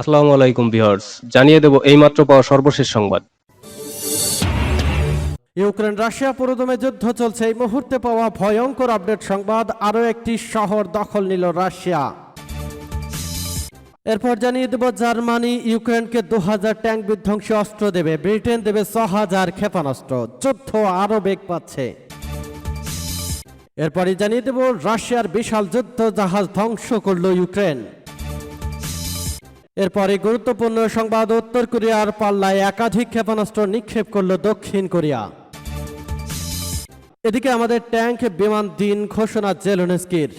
আসসালামু আলাইকুম ভিউয়ার্স, জানিয়ে দেব এইমাত্র পাওয়া সর্বশেষ সংবাদ। ইউক্রেন, রাশিয়া পুরোদমে যুদ্ধ চলছে। এই মুহূর্তে পাওয়া ভয়ঙ্কর আপডেট সংবাদ, আরও একটি শহর দখল নিল রাশিয়া। এরপর জানিয়ে দেব জার্মানি, ইউক্রেনকে দু হাজার ট্যাঙ্ক বিধ্বংসী অস্ত্র দেবে। ব্রিটেন দেবে ছ হাজার ক্ষেপণাস্ত্র। যুদ্ধ আরও বেগ পাচ্ছে। এরপরই জানিয়ে দেব রাশিয়ার বিশাল যুদ্ধ, জাহাজ ধ্বংস করল ইউক্রেন। এরপরে গুরুত্বপূর্ণ সংবাদ উত্তর কোরিয়ার পাল্লায় একাধিক ক্ষেপণাস্ত্র নিক্ষেপ করল দক্ষিণ কোরিয়া। এদিকে আমাদের ট্যাঙ্ক বিমান দিন ঘোষণা জেলনেস্কির।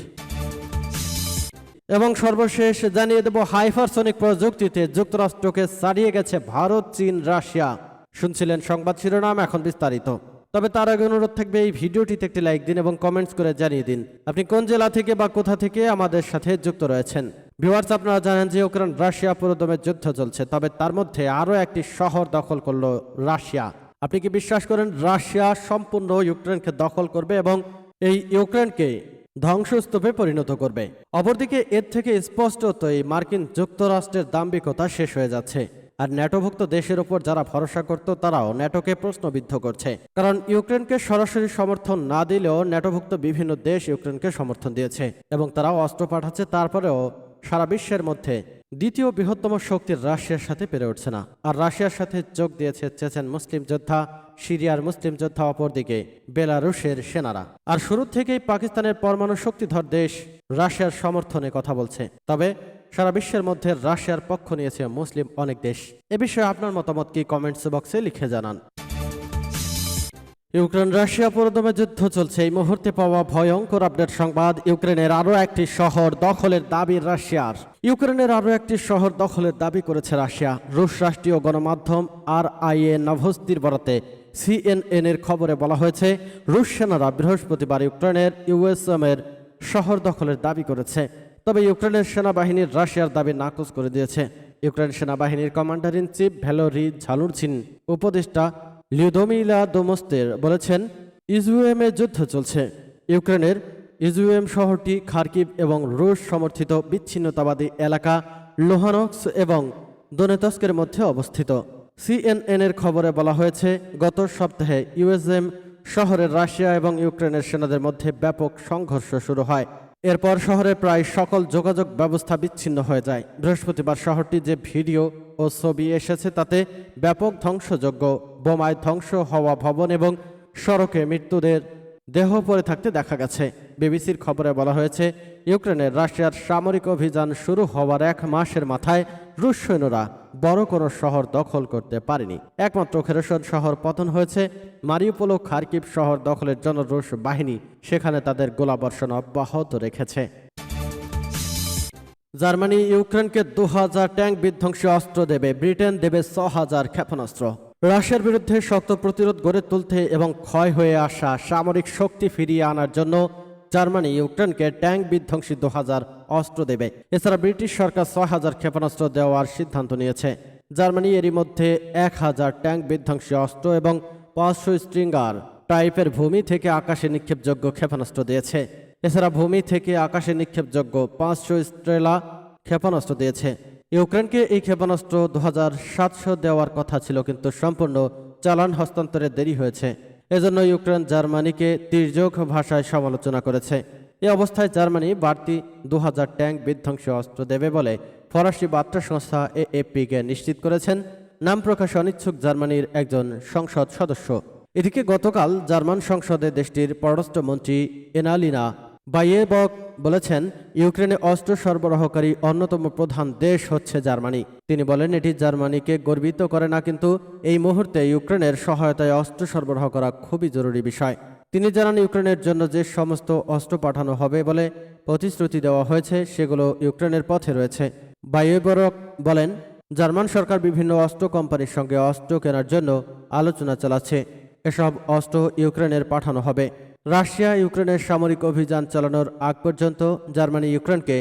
এবং সর্বশেষ জানিয়ে দেব, হাইপারসনিক প্রযুক্তিতে যুক্তরাষ্ট্রকে ছাড়িয়ে গেছে ভারত, চীন, রাশিয়া। শুনছিলেন সংবাদ শিরোনাম, এখন বিস্তারিত। তবে তার আগে অনুরোধ থাকবে, এই ভিডিওটিতে একটি লাইক দিন এবং কমেন্টস করে জানিয়ে দিন। আপনি কোন জেলা থেকে বা কোথা থেকে আমাদের সাথে যুক্ত রয়েছেন? ভিউয়ার্স আপনারা জানেন যে ইউক্রেন, রাশিয়া পুরোদমে যুদ্ধ চলছে, তবে তার মধ্যে আরও একটি শহর দখল করল রাশিয়া। আপনি কি বিশ্বাস করেন, রাশিয়া সম্পূর্ণ ইউক্রেনকে দখল করবে এবং এই ইউক্রেনকে ধ্বংসস্তূপে পরিণত করবে? অপরদিকে, এর থেকে স্পষ্টতই মার্কিন যুক্তরাষ্ট্রের দাম্ভিকতা শেষ হয়ে যাচ্ছে। আর ন্যাটোভুক্ত দেশের উপর যারা ভরসা করত, তারাও ন্যাটোকে প্রশ্নবিদ্ধ করছে। কারণ ইউক্রেনকে সরাসরি সমর্থন না দিলেও ন্যাটোভুক্ত বিভিন্ন দেশ ইউক্রেনকে সমর্থন দিয়েছে এবং তারাও অস্ত্র পাঠাচ্ছে, তারপরেও সারা বিশ্বের মধ্যে দ্বিতীয় বৃহত্তম শক্তির রাশিয়ার সাথে পেরে উঠছে না। আর রাশিয়ার সাথে যোগ দিয়েছে চেচেন মুসলিম যোদ্ধা, সিরিয়ার মুসলিম যোদ্ধা অপরদিকে বেলারুশের সেনারা। আর শুরু থেকেই পাকিস্তানের পরমাণু শক্তিধর দেশ রাশিয়ার সমর্থনে কথা বলছে। তবে সারা বিশ্বের মধ্যে রাশিয়ার পক্ষ নিয়েছে মুসলিম অনেক দেশ। এ বিষয়ে আপনার মতামত কি কমেন্টস বক্সে লিখে জানান। ইউক্রেন রাশিয়া পুরোদমে যুদ্ধ চলছে। এই মুহূর্তে পাওয়া ভয়ঙ্কর আপডেট সংবাদ, ইউক্রেনের আরও একটি শহর দখলের দাবি রাশিয়ার। ইউক্রেনের আরও একটি শহর দখলের দাবি করেছে রাশিয়া। রুশ রাষ্ট্রীয় গণমাধ্যম আর আই এ নভস্তির বরাতে সিএনএন এর খবরে বলা হয়েছে, রুশ সেনারা বৃহস্পতিবার ইউক্রেনের ইউএসএম এর শহর দখলের দাবি করেছে। তবে ইউক্রেনের সেনাবাহিনীর রাশিয়ার দাবি নাকচ করে দিয়েছে। ইউক্রেন সেনাবাহিনীর commander in chief Valery Zaluzhny উপদেষ্টা লিউদোমিলা দোমস্তের বলেছেন ইজুএমে যুদ্ধ চলছে। ইউক্রেনের ইজুএম শহরটি খার্কিভ এবং রুশ সমর্থিত বিচ্ছিন্নতাবাদী এলাকা লোহানক্স এবং দোনেতস্কের মধ্যে অবস্থিত। সিএনএন এর খবরে বলা হয়েছে, গত সপ্তাহে ইউএসএম শহরের রাশিয়া এবং ইউক্রেনের সেনাদের মধ্যে ব্যাপক সংঘর্ষ শুরু হয়। এরপর শহরের প্রায় সকল যোগাযোগ ব্যবস্থা বিচ্ছিন্ন হয়ে যায়। বৃহস্পতিবার শহরটি যে ভিডিও ও ছবি এসেছে তাতে ব্যাপক ধ্বংসযোগ্য বোমায় ধ্বংস হওয়া ভবন এবং সড়কে মৃত্যুদের দেহ পড়ে থাকতে দেখা গেছে। বিবিসির খবরে বলা হয়েছে, ইউক্রেনের রাশিয়ার সামরিক অভিযান শুরু হওয়ার এক মাসের মাথায় রুশ সৈন্যরা বড় কোনো শহর দখল করতে পারেনি। একমাত্র খেরসন শহর পতন হয়েছে, মারিউপোল ও খার্কিভ শহর দখলের জন্য রুশ বাহিনী সেখানে তাদের গোলাবর্ষণ অব্যাহত রেখেছে। জার্মানি ইউক্রেনকে দু হাজার ট্যাঙ্ক বিধ্বংসী অস্ত্র দেবে, ব্রিটেন দেবে ছ হাজার ক্ষেপণাস্ত্র। রাশিয়ার বিরুদ্ধে শক্ত প্রতিরোধ গড়ে তুলতে এবং ক্ষয় হয়ে আসা সামরিক শক্তি ফিরিয়ে আনার জন্য জার্মানি ইউক্রেনকে ট্যাঙ্ক বিধ্বংসী দু হাজার অস্ত্র দেবে। এছাড়া ব্রিটিশ সরকার ছয় হাজার ক্ষেপণাস্ত্র দেওয়ার সিদ্ধান্ত নিয়েছে। জার্মানি এরই মধ্যে এক হাজার ট্যাঙ্ক বিধ্বংসী অস্ত্র এবং পাঁচশো স্ট্রিঙ্গার টাইপের ভূমি থেকে আকাশে নিক্ষেপযোগ্য ক্ষেপণাস্ত্র দিয়েছে। এছাড়া ভূমি থেকে আকাশে নিক্ষেপযোগ্য পাঁচশো স্ট্রেলা ক্ষেপণাস্ত্র দিয়েছে। ইউক্রেনকে এই ক্ষেপণাস্ত্র দু হাজার সাতশো দেওয়ার কথা ছিল, কিন্তু সম্পূর্ণ চালান হস্তান্তরে দেরি হয়েছে। এজন্য ইউক্রেন জার্মানিকে তির্যক ভাষায় সমালোচনা করেছে। এ অবস্থায় জার্মানি বাড়তি দু হাজার ট্যাঙ্ক বিধ্বংসী অস্ত্র দেবে বলে ফরাসি বার্তা সংস্থা এএপিকে নিশ্চিত করেছেন। নাম প্রকাশে অনিচ্ছুক জার্মানির একজন সংসদ সদস্য। এদিকে গতকাল জার্মান সংসদে দেশটির পররাষ্ট্রমন্ত্রী এনালিনা বাইয়েবক বলেছেন, ইউক্রেনে অস্ত্র সরবরাহকারী অন্যতম প্রধান দেশ হচ্ছে জার্মানি। তিনি বলেন, এটি জার্মানিকে গর্বিত করে না, কিন্তু এই মুহূর্তে ইউক্রেনের সহায়তায় অস্ত্র সরবরাহ করা খুবই জরুরি বিষয়। তিনি জানান, ইউক্রেনের জন্য যে সমস্ত অস্ত্র পাঠানো হবে বলে প্রতিশ্রুতি দেওয়া হয়েছে, সেগুলো ইউক্রেনের পথে রয়েছে। বাইয়েবরক বলেন, জার্মান সরকার বিভিন্ন অস্ত্র কোম্পানির সঙ্গে অস্ত্র কেনার জন্য আলোচনা চালাচ্ছে। এসব অস্ত্র ইউক্রেনের পাঠানো হবে। রাশিয়া, ইউক্রেনের সামরিক অভিযান চালানোর আগ পর্যন্ত জার্মানি ইউক্রেনকে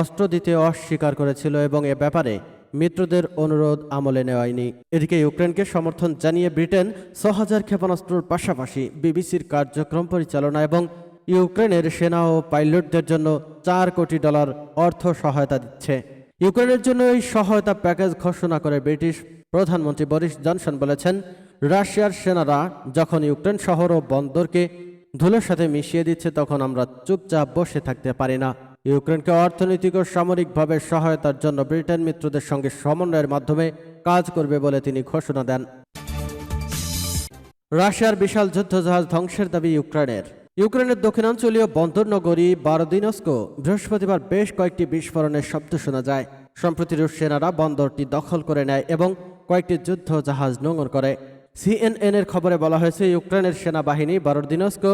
অস্ত্র দিতে অস্বীকার করেছিল এবং এ ব্যাপারে মিত্রদের অনুরোধ আমলে নেওয়ায়নি। এদিকে ইউক্রেনকে সমর্থন জানিয়ে ব্রিটেন ছ হাজার ক্ষেপণাস্ত্রর পাশাপাশি বিবিসির কার্যক্রম পরিচালনা এবং ইউক্রেনের সেনা ও পাইলটদের জন্য চার কোটি ডলার অর্থ সহায়তা দিচ্ছে। ইউক্রেনের জন্য এই সহায়তা প্যাকেজ ঘোষণা করে ব্রিটিশ প্রধানমন্ত্রী বরিস জনসন বলেছেন, রাশিয়ার সেনারা যখন ইউক্রেন শহর ও বন্দরকে ধুলোর সাথে মিশিয়ে দিচ্ছে, তখন আমরা চুপচাপ বসে থাকতে পারি না। ইউক্রেনকে অর্থনৈতিক ও সামরিকভাবে সহায়তার জন্য ব্রিটেন মিত্রদের সঙ্গে সমন্বয়ের মাধ্যমে কাজ করবে বলে তিনি ঘোষণা দেন। রাশিয়ার বিশাল যুদ্ধজাহাজ ধ্বংসের দাবি ইউক্রেনের। ইউক্রেনের দক্ষিণাঞ্চলীয় বন্দর নগরী বারোদিনস্কো বৃহস্পতিবার বেশ কয়েকটি বিস্ফোরণের শব্দ শোনা যায়। সম্প্রতি রুশ সেনারা বন্দরটি দখল করে নেয় এবং কয়েকটি যুদ্ধ জাহাজ নোঙর করে। সিএনএন এর খবরে বলা হয়েছে, ইউক্রেনের সেনাবাহিনী বারোদিনস্কো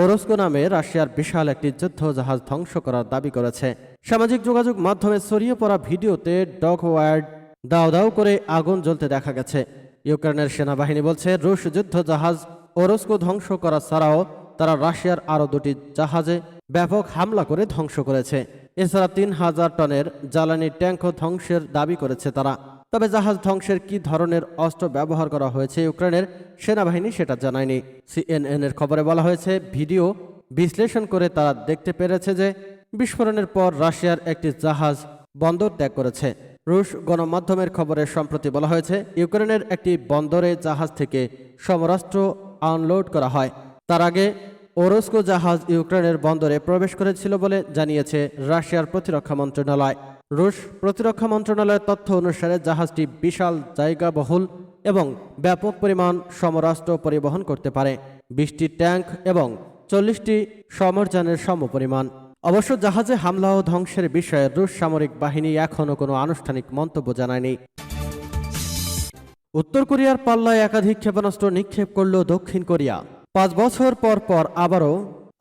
ওরস্কো নামে রাশিয়ার বিশাল একটি যুদ্ধ জাহাজ ধ্বংস করার দাবি করেছে। সামাজিক যোগাযোগ মাধ্যমে ছড়িয়ে পড়া ভিডিওতে ডগ ওয়ার্ড দাও দাও করে আগুন জ্বলতে দেখা গেছে। ইউক্রেনের সেনাবাহিনী বলছে, রুশ যুদ্ধ জাহাজ ওরস্কো ধ্বংস করা ছাড়াও তারা রাশিয়ার আরও দুটি জাহাজে ব্যাপক হামলা করে ধ্বংস করেছে। এছাড়া তিন হাজার টনের জ্বালানি ট্যাঙ্কও ধ্বংসের দাবি করেছে তারা। তবে জাহাজ ধ্বংসের কি ধরনের অস্ত্র ব্যবহার করা হয়েছে ইউক্রেনের সেনাবাহিনী সেটা জানায়নি। সিএনএন এর খবরে বলা হয়েছে, ভিডিও বিশ্লেষণ করে তারা দেখতে পেরেছে যে বিস্ফোরণের পর রাশিয়ার একটি জাহাজ বন্দর ত্যাগ করেছে। রুশ গণমাধ্যমের খবরে সম্প্রতি বলা হয়েছে, ইউক্রেনের একটি বন্দরে জাহাজ থেকে সমরাস্ত্র আনলোড করা হয়। তার আগে ওরস্কো জাহাজ ইউক্রেনের বন্দরে প্রবেশ করেছিল বলে জানিয়েছে রাশিয়ার প্রতিরক্ষা মন্ত্রণালয়। রুশ প্রতিরক্ষা মন্ত্রণালয়ের তথ্য অনুসারে জাহাজটি বিশাল জায়গাবহুল এবং ব্যাপক পরিমাণ সমরাষ্ট্র পরিবহন করতে পারে, বিশটি ট্যাঙ্ক এবং চল্লিশটি সমরযানের সমপরিমাণ। অবশ্য জাহাজে হামলা ও ধ্বংসের বিষয়ে রুশ সামরিক বাহিনী এখনও কোনো আনুষ্ঠানিক মন্তব্য জানায়নি। উত্তর কোরিয়ার পাল্লায় একাধিক ক্ষেপণাস্ত্র নিক্ষেপ করল দক্ষিণ কোরিয়া পাঁচ বছর পর পর আবারও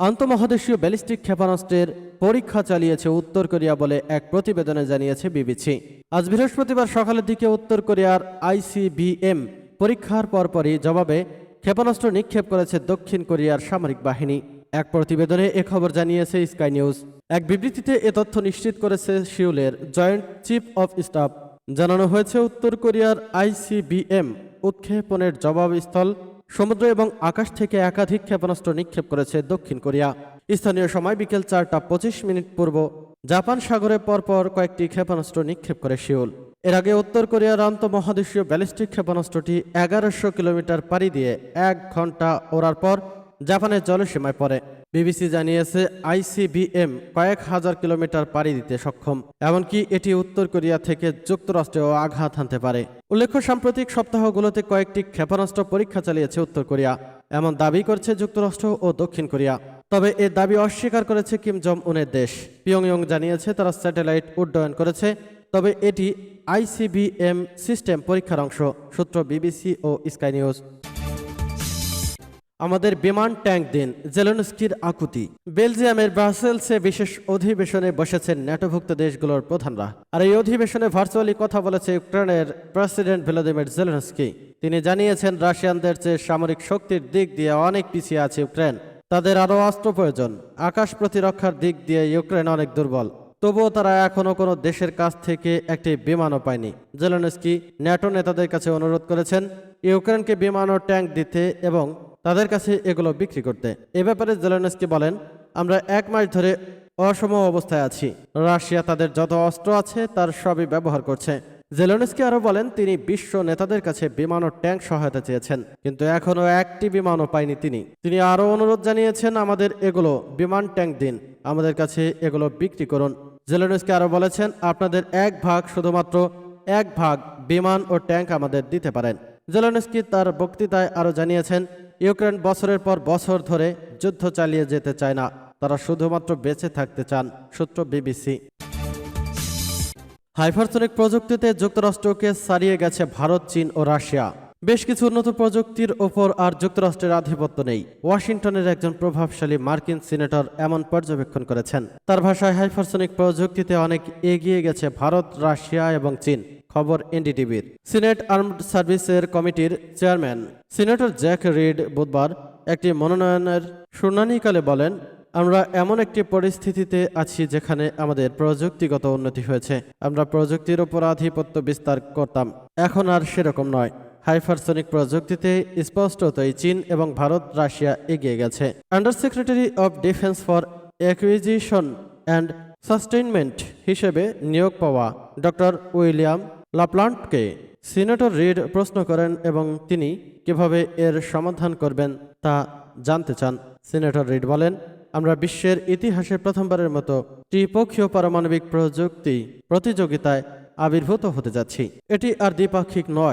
আন্তঃমহাদেশীয় ব্যালিস্টিক ক্ষেপণাস্ত্রের পরীক্ষা চালিয়েছে উত্তর কোরিয়া বলে এক প্রতিবেদনে জানিয়েছে বিবিসি। আজ বৃহস্পতিবার সকালের দিকে উত্তর কোরিয়ার আইসিবিএম পরীক্ষার পরপরই জবাবে ক্ষেপণাস্ত্র নিক্ষেপ করেছে দক্ষিণ কোরিয়ার সামরিক বাহিনী। এক প্রতিবেদনে এ খবর জানিয়েছে স্কাই নিউজ। এক বিবৃতিতে এ তথ্য নিশ্চিত করেছে সিউলের জয়েন্ট চিফ অফ স্টাফ। জানানো হয়েছে, উত্তর কোরিয়ার আইসিবিএম উৎক্ষেপণের জবাবস্থল সমুদ্র এবং আকাশ থেকে একাধিক ক্ষেপণাস্ত্র নিক্ষেপ করেছে দক্ষিণ কোরিয়া। স্থানীয় সময় বিকেল চারটা পঁচিশ মিনিট পূর্ব জাপান সাগরে পরপর কয়েকটি ক্ষেপণাস্ত্র নিক্ষেপ করে শিওল এর আগে উত্তর কোরিয়ার আন্তঃমহাদেশীয় ব্যালিস্টিক ক্ষেপণাস্ত্রটি এগারোশো কিলোমিটার পাড়ি দিয়ে এক ঘণ্টা ওড়ার পর জাপানের জলসীমায় পড়ে। বিবিসি জানিয়েছে, আইসিবিএম কয়েক হাজার কিলোমিটার পাড়ি দিতে সক্ষম, এমনকি এটি উত্তর কোরিয়া থেকে যুক্তরাষ্ট্রেও আঘাত হানতে পারে। উল্লেখ্য, সাম্প্রতিক সপ্তাহগুলোতে কয়েকটি ক্ষেপণাস্ত্র পরীক্ষা চালিয়েছে উত্তর কোরিয়া। এমন দাবি করছে যুক্তরাষ্ট্র ও দক্ষিণ কোরিয়া। তবে এ দাবি অস্বীকার করেছে কিম জং উনের দেশ। পিয়ংইয়ং জানিয়েছে, তারা স্যাটেলাইট উড্ডয়ন করেছে, তবে এটি আইসিবিএম সিস্টেম পরীক্ষার অংশ, সূত্র বিবিসি ও স্কাই নিউজ। আমাদের বিমান ট্যাঙ্ক দিন, জেলেনস্কির আকুতি। বেলজিয়ামের ব্রাসেলসে বিশেষ অধিবেশনে বসেছেন ন্যাটোভুক্ত দেশগুলোর প্রধানরা। আর এই অধিবেশনে ভার্চুয়ালি কথা বলেছে ইউক্রেনের প্রেসিডেন্ট ভ্লাদিমির জেলেনস্কি। তিনি জানিয়েছেন, রাশিয়ানদের চেয়ে সামরিক শক্তির দিক দিয়ে অনেক পিছিয়ে আছে ইউক্রেন। তাদের আরও অস্ত্র প্রয়োজন। আকাশ প্রতিরক্ষার দিক দিয়ে ইউক্রেন অনেক দুর্বল। তবুও তারা এখনও কোনো দেশের কাছ থেকে একটি বিমানও পায়নি। জেলেনস্কি ন্যাটো নেতাদের কাছে অনুরোধ করেছেন, ইউক্রেনকে বিমান ও ট্যাঙ্ক দিতে এবং তাদের কাছে এগুলো বিক্রি করতে। এ ব্যাপারে জেলেনস্কি বলেন, আমরা এক মাস ধরে অসম অবস্থায় আছি। রাশিয়া তাদের যত অস্ত্র আছে, তার সবই ব্যবহার করছে। জেলেনস্কি আরও বলেন, তিনি বিশ্ব নেতাদের কাছে বিমান ও ট্যাঙ্ক সহায়তা চেয়েছেন, কিন্তু এখনও একটি বিমানও পায়নি তিনি। তিনি আরও অনুরোধ জানিয়েছেন, আমাদের এগুলো বিমান ট্যাঙ্ক দিন, আমাদের কাছে এগুলো বিক্রি করুন। জেলেনস্কি আরও বলেছেন, আপনাদের এক ভাগ শুধুমাত্র এক ভাগ বিমান ও ট্যাঙ্ক আমাদের দিতে পারেন। জেলেনস্কি তার বক্তৃতায় আরও জানিয়েছেন ইউক্রেন বছরের পর বছর ধরে যুদ্ধ চালিয়ে যেতে চায় না। তারা শুধুমাত্র বেঁচে থাকতে চান, সূত্র বিবিসি। হাইপারসনিক প্রযুক্তিতে যুক্তরাষ্ট্রকে ছাড়িয়ে গেছে ভারত, চীন ও রাশিয়া। বেশ কিছু উন্নত প্রযুক্তির ওপর আর যুক্তরাষ্ট্রের আধিপত্য নেই। ওয়াশিংটনের একজন প্রভাবশালী মার্কিন সিনেটর এমন পর্যবেক্ষণ করেছেন। তার ভাষায় হাইপারসনিক প্রযুক্তিতে অনেক এগিয়ে গেছে ভারত, রাশিয়া এবং চীন। খবর এনডিটিভির। সিনেট আর্মড সার্ভিসের কমিটির চেয়ারম্যান সিনেটর জ্যাক রিড বুধবার একটি মনোনয়নের শুনানিকালে বলেন, আমরা এমন একটি পরিস্থিতিতে আছি যেখানে আমাদের প্রযুক্তিগত উন্নতি হয়েছে। আমরা প্রযুক্তির উপর আধিপত্য বিস্তার করতাম। এখন আর সেরকম নয়। হাইপারসনিক প্রযুক্তিতে স্পষ্টতই চীন এবং ভারত রাশিয়া এগিয়ে গেছে। Under secretary of defence for acquisition and sustainment হিসেবে নিয়োগ পাওয়া ডক্টর উইলিয়াম লাপ্লান্টকে সিনেটর রিড প্রশ্ন করেন এবং তিনি কীভাবে এর সমাধান করবেন তা জানতে চান। সিনেটর রিড বলেন, আমরা বিশ্বের ইতিহাসে প্রথমবারের মতো ত্রিপক্ষীয় পারমাণবিক প্রযুক্তি প্রতিযোগিতায় আবির্ভূত হতে যাচ্ছি। এটি আর দ্বিপাক্ষিক নয়